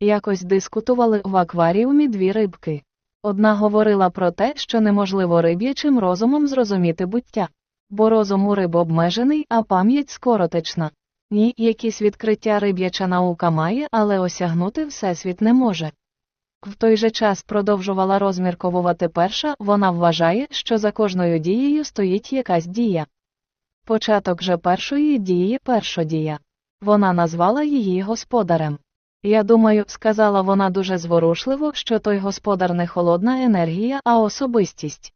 Якось дискутували в акваріумі дві рибки. Одна говорила про те, що неможливо риб'ячим розумом зрозуміти буття. Бо розум у риб обмежений, а пам'ять скоротечна. Ні, якісь відкриття риб'яча наука має, але осягнути всесвіт не може. В той же час продовжувала розмірковувати перша, вона вважає, що за кожною дією стоїть якась дія. Початок же першої дії першодія. Вона назвала її господарем. Я думаю, сказала вона дуже зворушливо, що той господар не холодна енергія, а особистість.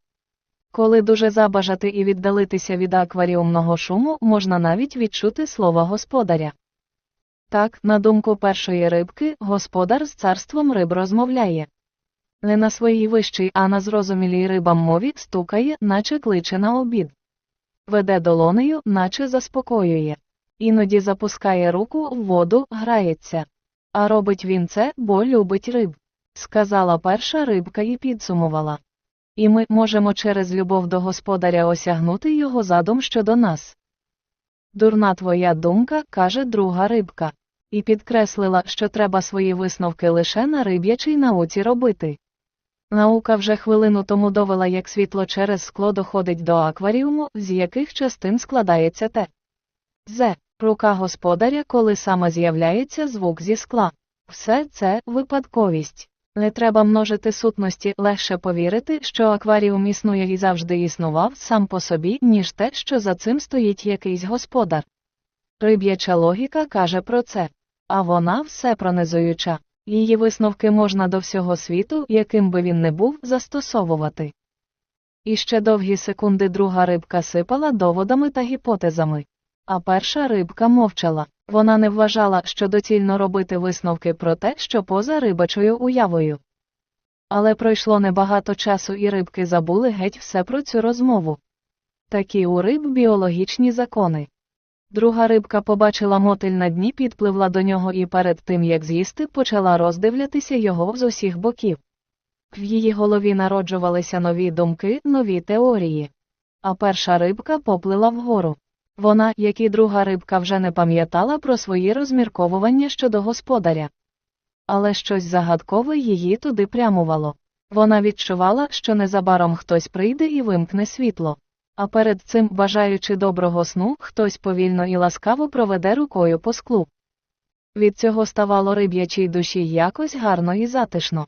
Коли дуже забажати і віддалитися від акваріумного шуму, можна навіть відчути слово господаря. Так, на думку першої рибки, господар з царством риб розмовляє. Не на своїй вищій, а на зрозумілій рибам мові стукає, наче кличе на обід. Веде долонею, наче заспокоює. Іноді запускає руку в воду, грається. А робить він це, бо любить риб. Сказала перша рибка і підсумувала. І ми можемо через любов до господаря осягнути його задум щодо нас. Дурна твоя думка, каже друга рибка. І підкреслила, що треба свої висновки лише на риб'ячій науці робити. Наука вже хвилину тому довела, як світло через скло доходить до акваріуму, з яких частин складається те. З. Рука господаря, коли саме з'являється звук зі скла. Все це випадковість. Не треба множити сутності, легше повірити, що акваріум існує і завжди існував сам по собі, ніж те, що за цим стоїть якийсь господар. Риб'яча логіка каже про це. А вона все пронизуюча. Її висновки можна до всього світу, яким би він не був, застосовувати. І ще довгі секунди друга рибка сипала доводами та гіпотезами. А перша рибка мовчала. Вона не вважала, що доцільно робити висновки про те, що поза рибачою уявою. Але пройшло небагато часу і рибки забули геть все про цю розмову. Такі у риб біологічні закони. Друга рибка побачила мотиль на дні, підпливла до нього і перед тим як з'їсти, почала роздивлятися його з усіх боків. В її голові народжувалися нові думки, нові теорії. А перша рибка поплила вгору. Вона, як і друга рибка, вже не пам'ятала про свої розмірковування щодо господаря. Але щось загадкове її туди прямувало. Вона відчувала, що незабаром хтось прийде і вимкне світло. А перед цим, бажаючи доброго сну, хтось повільно і ласкаво проведе рукою по склу. Від цього ставало риб'ячій душі якось гарно і затишно.